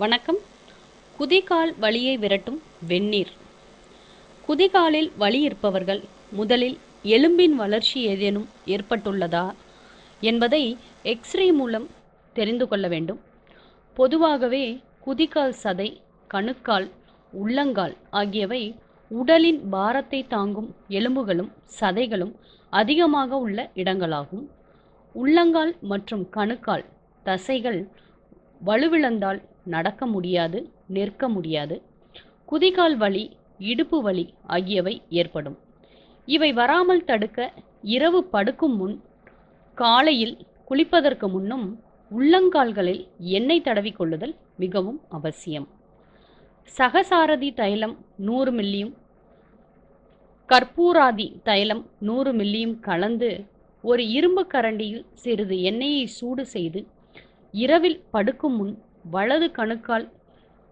வணக்கம். குதிகால் வலியை விரட்டும் வெந்நீர். குதிகாலில் வலி இருப்பவர்கள் முதலில் எலும்பின் வளர்ச்சி ஏதேனும் ஏற்பட்டுள்ளதா என்பதை எக்ஸ்ரே மூலம் தெரிந்து கொள்ள வேண்டும். பொதுவாகவே குதிகால் சதை கணுக்கால் உள்ளங்கால் ஆகியவை உடலின் பாரத்தை தாங்கும் எலும்புகளும் சதைகளும் அதிகமாக உள்ள இடங்களாகும். உள்ளங்கால் மற்றும் கணுக்கால் தசைகள் வலுவிழந்தால் நடக்க முடியாது நிற்க முடியாது. குதிகால் வலி இடுப்பு வலி ஆகியவை ஏற்படும். இவை வராமல் தடுக்க இரவு படுக்கும் முன் காலையில் குளிப்பதற்கு முன்னும் உள்ளங்கால்களில் எண்ணெய் தடவி கொள்ளுதல் மிகவும் அவசியம். சகசாரதி தைலம் நூறு மில்லியும் கற்பூராதி தைலம் நூறு மில்லியும் கலந்து ஒரு இரும்பு கரண்டியில் சிறிது எண்ணெயை சூடு செய்து இரவில் படுக்கும் முன் வலது கணுக்கால்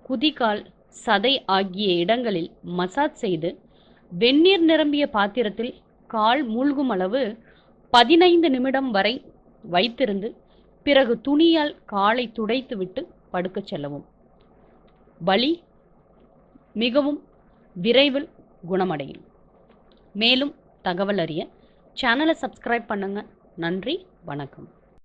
குதிகால் சதை ஆகிய இடங்களில் மசாஜ் செய்து வெந்நீர் நிரம்பிய பாத்திரத்தில் கால் மூழ்கும் அளவு பதினைந்து நிமிடம் வரை வைத்திருந்து பிறகு துணியால் காலை துடைத்துவிட்டு படுக்கச் செல்லவும். வலி மிகவும் விரைவில் குணமடையும். மேலும் தகவல் அறிய சேனலை சப்ஸ்கிரைப் பண்ணுங்கள் நன்றி வணக்கம்.